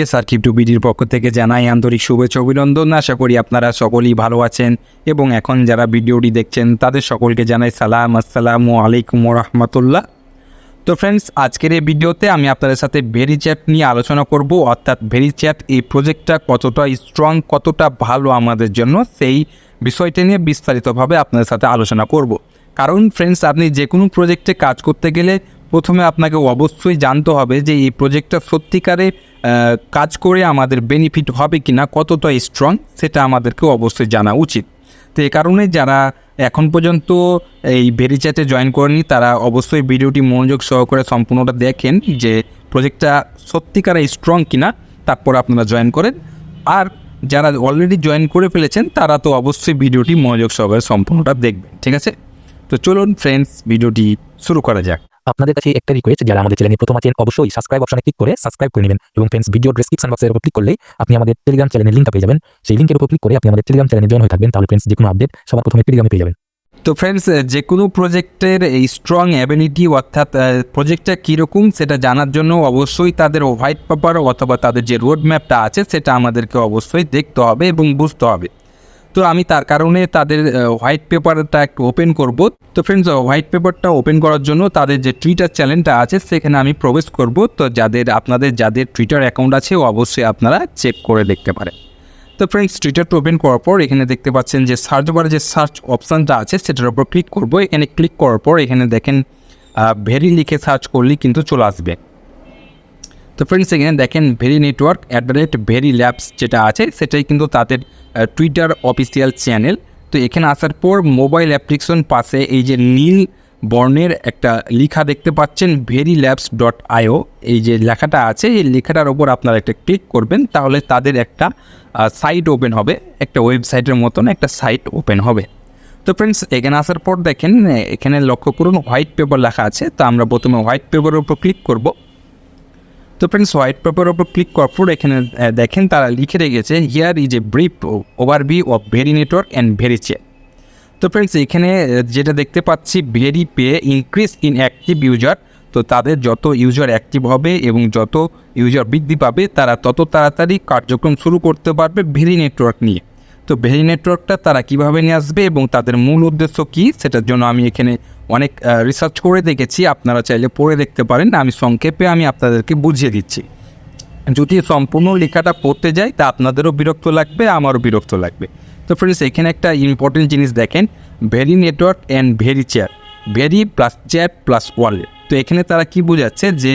S আর কিপটু বিডির পক্ষ থেকে জানাই আন্তরিক শুভেচ্ছা অভিনন্দন। আশা করি আপনারা সকলেই ভালো আছেন এবং এখন যারা ভিডিওটি দেখছেন, তাদের সকলকে জানাই সালাম, আসসালামু আলাইকুম রহমতুল্লাহ তো ফ্রেন্ডস আজকের এই ভিডিওতে আমি আপনাদের সাথে ভেরি চ্যাট নিয়ে আলোচনা করব। অর্থাৎ ভেরি চ্যাট এই প্রজেক্টটা কতটা স্ট্রং কতটা ভালো আমাদের জন্য, সেই বিষয়টা নিয়ে বিস্তারিতভাবে আপনাদের সাথে আলোচনা করব। কারণ ফ্রেন্ডস আপনি যে কোনো প্রজেক্টে কাজ করতে গেলে প্রথমে আপনাকে অবশ্যই জানতে হবে যে এই প্রজেক্টটা সত্যিকারে কাজ করে আমাদের বেনিফিট হবে কি না কতটা স্ট্রং সেটা আমাদেরকে অবশ্যই জানা উচিত। তো এ কারণে যারা এখন পর্যন্ত এই ভেরি চ্যাটে জয়েন করেনি তারা অবশ্যই ভিডিওটি মনোযোগ সহকারে সম্পূর্ণটা দেখেন যে প্রজেক্টটা সত্যিকারে স্ট্রং কিনা, তারপর আপনারা জয়েন করেন। আর যারা অলরেডি জয়েন করে ফেলেছেন, তারা তো অবশ্যই ভিডিওটি মনোযোগ সহকারে সম্পূর্ণটা দেখবেন, ঠিক আছে? তো চলুন ফ্রেন্ডস ভিডিওটি শুরু করা যাক। আপনাদের কাছে একটা রিকোয়েস্ট যারা আমাদের চ্যানেলে প্রথম আছেন, অবশ্যই সাবস্ক্রাইব অপশনে ক্লিক করে সাবস্ক্রাইব করে নেবেন। এবং ফ্রেন্ডস ভিডিও ডেসক্রিপশন বক্সের উপর ক্লিক করলেই আপনি আমাদের টেলিগ্রাম চ্যানেলের লিঙ্কটা পেয়ে যাবেন। সেই লিঙ্কের উপর ক্লিক করে আপনি আমাদের টেলিগ্রাম চ্যানেলে জয়েন হয়ে থাকবেন। তাহলে ফ্রেন্ডস যে কোনো আপডেট সবার প্রথমে টেলিগ্রামে পেয়ে যাবেন। তো ফ্রেন্ডস যে কোনো প্রজেক্টের এই স্ট্রং অ্যাবিলিটি অর্থাৎ প্রজেক্টটা কীরকম সেটা জানার জন্য অবশ্যই তাদের হোয়াইট পেপার অথবা তাদের যে রোড ম্যাপটা আছে, সেটা আমাদেরকে অবশ্যই দেখতে হবে এবং বুঝতে হবে। তো আমি তার কারণে তাদের হোয়াইট পেপারটা একটু ওপেন করব। তো ফ্রেন্ডস হোয়াইট পেপারটা ওপেন করার জন্য তাদের যে টুইটার চ্যানেলটা আছে, সেখানে আমি প্রবেশ করব। তো যাদের, আপনাদের যাদের টুইটার অ্যাকাউন্ট আছে ও অবশ্যই আপনারা চেক করে দেখতে পারেন। তো ফ্রেন্ডস টুইটারটা ওপেন করার পর এখানে দেখতে পাচ্ছেন যে সার্চ বারে যে সার্চ অপশানটা আছে, সেটার উপর ক্লিক করব। এখানে ক্লিক করার পর এখানে দেখেন ভেরি লিখে সার্চ করলেই কিন্তু চলে আসবে। তো ফ্রেন্ডস এখানে দেখেন very network at the rate very labs যেটা আছে, সেটাই কিন্তু তাদের টুইটার অফিসিয়াল চ্যানেল তো এখানে আসার পর মোবাইল অ্যাপ্লিকেশন পাশে এই যে নীল বর্ণের একটা লেখা দেখতে পাচ্ছেন ভেরি ল্যাবস ডট আইও এই যে লেখাটা আছে, এই লেখাটার ওপর আপনারা একটা ক্লিক করবেন, তাহলে তাদের একটা সাইট ওপেন হবে। একটা ওয়েবসাইটের মতন একটা সাইট ওপেন হবে। তো ফ্রেন্ডস এখানে আসার পর দেখেন, এখানে লক্ষ্য করুন হোয়াইট পেপার লেখা আছে। তো আমরা প্রথমে হোয়াইট পেপারের উপর ক্লিক করব। তো ফ্রেন্ডস হোয়াইট পেপারের ওপর ক্লিক করার পর এখানে দেখেন তারা লিখে রেখেছে here is a brief over overview of very network and very chair তো ফ্রেন্ডস এখানে যেটা দেখতে পাচ্ছি very pay increase in active user তো তাদের যত ইউজার অ্যাক্টিভ হবে এবং যত ইউজার বৃদ্ধি পাবে, তারা তত তাড়াতাড়ি কার্যক্রম শুরু করতে পারবে ভেরি নেটওয়ার্ক নিয়ে। তো ভেরি নেটওয়ার্কটা তারা কীভাবে নিয়ে আসবে এবং তাদের মূল উদ্দেশ্য কী, সেটার জন্য আমি এখানে অনেক রিসার্চ করে দেখেছি, আপনারা চাইলে পড়ে দেখতে পারেন। আমি সংক্ষেপে আমি আপনাদেরকে বুঝিয়ে দিচ্ছি। যদি সম্পূর্ণ লেখাটা পড়তে যাই, তা আপনাদেরও বিরক্ত লাগবে, আমারও বিরক্ত লাগবে। তো ফ্রেন্ডস এখানে একটা ইম্পর্টেন্ট জিনিস দেখেন very network and very chair very plus chair plus wallet তো এখানে তারা কি বোঝাচ্ছে যে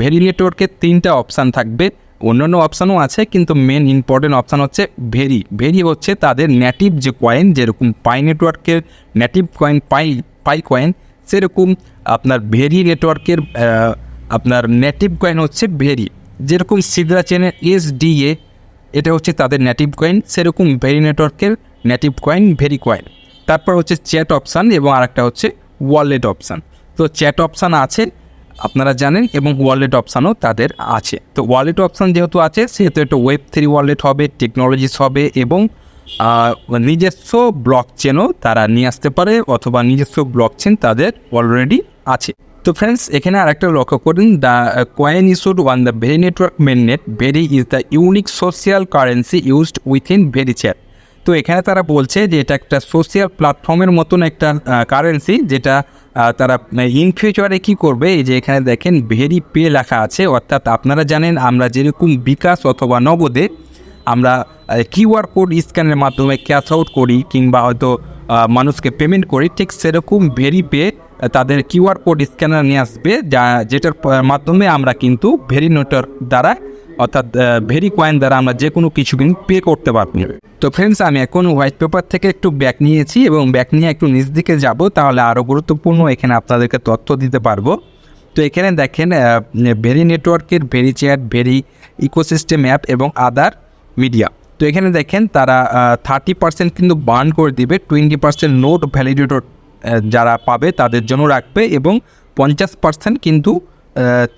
ভেরি নেটওয়ার্কের তিনটা অপশান থাকবে। অন্যান্য অপশানও আছে, কিন্তু মেন ইম্পর্টেন্ট অপশান হচ্ছে ভেরি ভেরি হচ্ছে তাদের নেটিভ যে কয়েন যেরকম পাই নেটওয়ার্কের native coin Pi Pi coin সেরকম আপনার ভেরি নেটওয়ার্কের আপনার নেটিভ কয়েন হচ্ছে ভেরি যেরকম সিদ্রা চেনের এস এটা হচ্ছে তাদের নেটিভ কয়েন সেরকম ভেরি নেটওয়ার্কের নেটিভ কয়েন ভেরি কয়েন তারপর হচ্ছে চ্যাট অপশান এবং আরেকটা হচ্ছে ওয়ালেট অপশান তো চ্যাট অপশান আছে, আপনারা জানেন, এবং ওয়ালেট অপশানও তাদের আছে। তো ওয়ালেট অপশান যেহেতু আছে, সেহেতু একটা ওয়েব থ্রি ওয়ালেট হবে টেকনোলজিস হবে, এবং নিজস্ব ব্লক চেনও তারা নিয়ে আসতে পারে অথবা নিজস্ব ব্লক চেন তাদের অলরেডি আছে। তো ফ্রেন্ডস এখানে আরেকটা লক্ষ্য করুন the coin issued on the very network main net very is the unique social currency used within very chair তো এখানে তারা বলছে যে এটা একটা সোশিয়াল প্ল্যাটফর্মের মতন একটা কারেন্সি যেটা তারা ইন ফিউচারে কী করবে? এই যে এখানে দেখেন ভেরি পে লেখা আছে, অর্থাৎ আপনারা জানেন আমরা যেরকম বিকাশ অথবা নগদে আমরা কিউআর কোড স্ক্যানের মাধ্যমে ক্যাশ আউট করি কিংবা হয়তো মানুষকে পেমেন্ট করি, ঠিক সেরকম ভেরি পে তাদের কিউআর কোড স্ক্যানার নিয়ে আসবে, যা, যেটার মাধ্যমে আমরা কিন্তু ভেরি নোটার দ্বারা, অর্থাৎ ভেরি কয়েন দ্বারা আমরা যে কোনো কিছু কিন্তু পে করতে পারব। তো ফ্রেন্ডস আমি এখন হোয়াইট পেপার থেকে একটু ব্যাক নিয়েছি এবং ব্যাক নিয়ে একটু নিচ দিকে যাব, তাহলে আরও গুরুত্বপূর্ণ এখানে আপনাদেরকে তথ্য দিতে পারব। তো এখানে দেখেন ভেরি নেটওয়ার্কের, very chair very ecosystem app এবং আদার মিডিয়া তো এখানে দেখেন তারা থার্টি পার্সেন্ট কিন্তু বার্ন করে দিবে টোয়েন্টি পার্সেন্ট নোট ভ্যালিডেটর যারা পাবে তাদের জন্য রাখবে এবং পঞ্চাশ পার্সেন্ট কিন্তু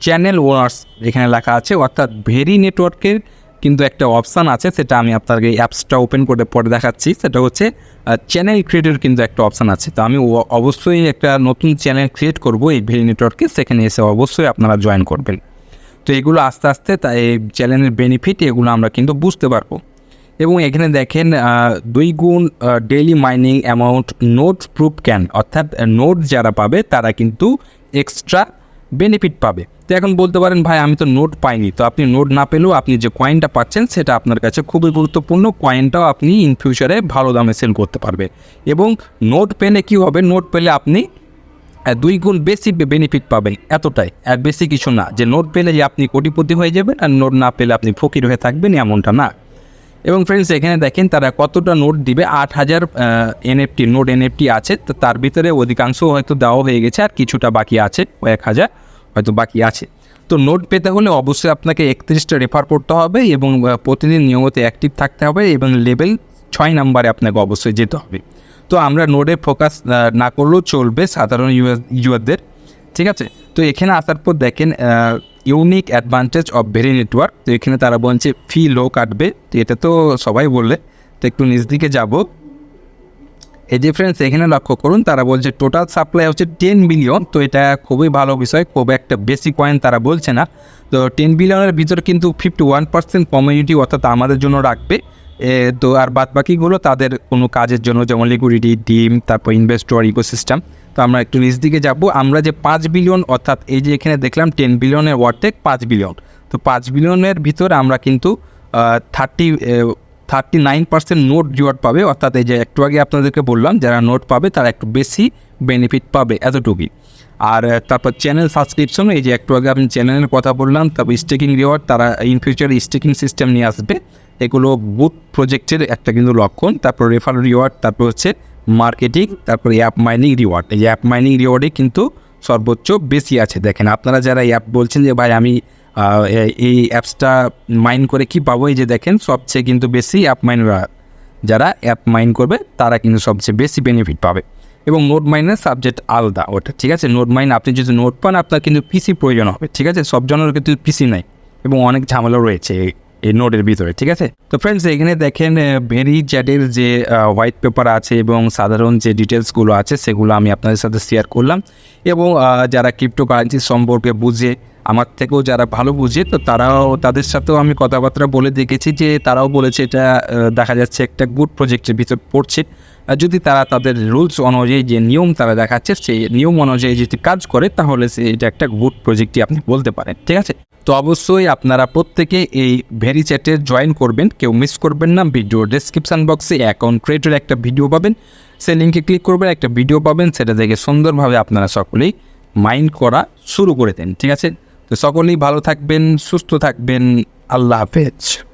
চ্যানেল ওনার্স এখানে লেখা আছে। অর্থাৎ ভেরি নেটওয়ার্কের কিন্তু একটা অপশান আছে, সেটা আমি আপনাকে অ্যাপসটা ওপেন করে পরে দেখাচ্ছি। সেটা হচ্ছে চ্যানেল ক্রিয়েটের কিন্তু একটা অপশান আছে। তো আমি অবশ্যই একটা নতুন চ্যানেল ক্রিয়েট করব এই ভেরি নেটওয়ার্কে সেখানে এসে অবশ্যই আপনারা জয়েন করবেন। তো এগুলো আস্তে আস্তে তা এই চ্যানেলের বেনিফিট এগুলো আমরা কিন্তু বুঝতে পারব। এবং এখানে দেখেন দুই গুণ daily mining amount node proof can অর্থাৎ নোট যারা পাবে তারা কিন্তু এক্সট্রা বেনিফিট পাবে। তো এখন বলতে পারেন, ভাই, আমি তো নোট পাইনি। তো আপনি নোট না পেলেও আপনি যে কয়েনটা পাচ্ছেন সেটা আপনার কাছে খুবই গুরুত্বপূর্ণ। কয়েনটাও আপনি ইন ফিউচারে ভালো দামে সেল করতে পারবে। এবং নোট পেলে কী হবে? নোট পেলে আপনি দুই গুণ বেশি বেনিফিট পাবেন এতটাই। আর বেশি কিছু না, যে নোট পেলে যে আপনি কোটিপতি হয়ে যাবেন আর নোট না পেলে আপনি ফকির হয়ে থাকবেন এমনটা না। এবং ফ্রেন্ডস এখানে দেখেন তারা কতটা নোট দিবে? আট হাজার এনএফটি নোট এনএফটি আছে, তো তার ভিতরে অধিকাংশ হয়তো দেওয়া হয়ে গেছে আর কিছুটা বাকি আছে, কয়েক হাজার হয়তো বাকি আছে। তো নোট পেতে হলে অবশ্যই আপনাকে একত্রিশটা রেফার করতে হবে এবং প্রতিদিন নিয়মিত অ্যাক্টিভ থাকতে হবে এবং লেভেল ছয় নাম্বারে আপনাকে অবশ্যই যেতে হবে। তো আমরা নোডে ফোকাস না করলেও চলবে সাধারণ ইউজারদের ঠিক আছে? তো এখানে আসার পর দেখেন unique advantage of very network তো এখানে তারা বলছে ফি লো কাটবে। তো এটা তো সবাই বললে, তো একটু নিচ দিকে যাব। এই যে ফ্রেন্ডস এখানে লক্ষ্য করুন, তারা বলছে টোটাল সাপ্লাই হচ্ছে টেন বিলিয়ন তো এটা খুবই ভালো বিষয়, খুব একটা বেশি কয়েন তারা বলছে না। তো টেন বিলিয়নের ভিতর কিন্তু ফিফটি ওয়ান পার্সেন্ট কমিউনিটি অর্থাৎ আমাদের জন্য রাখবে। তো আর বাদ বাকিগুলো তাদের কোনো কাজের জন্য, যেমন লিকুইডিটি ডিম, তারপর ইনভেস্টর ইকোসিস্টেম তো আমরা একটু নিচ দিকে যাব। আমরা যে পাঁচ বিলিয়ন অর্থাৎ এই যে এখানে দেখলাম টেন বিলিয়নের ওয়ার্টেক পাঁচ বিলিয়ন তো পাঁচ বিলিয়নের ভিতর আমরা কিন্তু thirty thirty nine percent node reward পাবে। অর্থাৎ এই যে একটু আগে আপনাদেরকে বললাম, যারা নোট পাবে তারা একটু বেশি বেনিফিট পাবে এতটুকুই। আর তারপর চ্যানেল সাবস্ক্রিপশন এই যে একটু আগে আমি চ্যানেলের কথা বললাম, তারপর স্টেকিং রিওয়ার্ড তারা ইন ফিউচার স্টেকিং সিস্টেম নিয়ে আসবে। এগুলো বুথ প্রজেক্টের একটা কিন্তু লক্ষণ, তারপর রেফার রিওয়ার্ড তারপর হচ্ছে মার্কেটিং তারপর অ্যাপ মাইনিং রিওয়ার্ড এই অ্যাপ মাইনিং রিওয়ার্ডে কিন্তু সর্বোচ্চ বেশি আছে। দেখেন, আপনারা যারা অ্যাপ বলছেন যে, ভাই, আমি এই অ্যাপসটা মাইন করে কি পাবো? এই যে দেখেন, সবচেয়ে কিন্তু বেশি অ্যাপ মাইনরা যারা অ্যাপ মাইন করবে, তারা কিন্তু সবচেয়ে বেশি বেনিফিট পাবে। এবং নোট মাইনের সাবজেক্ট আলাদা ওটা, ঠিক আছে? নোট মাইন আপনি যদি নোট পান, আপনার কিন্তু পিসি প্রয়োজন হবে, ঠিক আছে? সব জনের কিন্তু পিসি নাই এবং অনেক ঝামেলা রয়েছে এই- নোটের ভিতরে, ঠিক আছে? তো ফ্রেন্ডস এখানে দেখেন ভেরি চ্যাটের যে হোয়াইট পেপার আছে এবং সাধারণ যে ডিটেলসগুলো আছে, সেগুলো আমি আপনাদের সাথে শেয়ার করলাম। এবং যারা ক্রিপ্টো কারেন্সি সম্পর্কে বুঝে, আমার থেকেও যারা ভালো বুঝে, তো তারাও, তাদের সাথেও আমি কথাবার্তা বলে দেখেছি যে, তারাও বলেছে এটা দেখা যাচ্ছে একটা গুড প্রজেক্টের ভিতর পড়ছে। যদি তারা তাদের রুলস অনুযায়ী যে নিয়ম তারা দেখাচ্ছে, সেই নিয়ম অনুযায়ী যদি কাজ করে, তাহলে সে এটা একটা গুড প্রজেক্টই আপনি বলতে পারেন, ঠিক আছে? তো অবশ্যই আপনারা প্রত্যেকে এই ভেরি চ্যাটে জয়েন করবেন, কেউ মিস করবেন না। ভিডিও ডেসক্রিপশন বক্সে অ্যাকাউন্ট ক্রিয়েটের একটা ভিডিও পাবেন। সেই লিঙ্কে ক্লিক করবেন, একটা ভিডিও পাবেন। সেটা দেখে সুন্দরভাবে আপনারা সকলেই মাইন্ড করা শুরু করে দেন, ঠিক আছে? তো সকলেই ভালো থাকবেন, সুস্থ থাকবেন। আল্লাহ হাফেজ।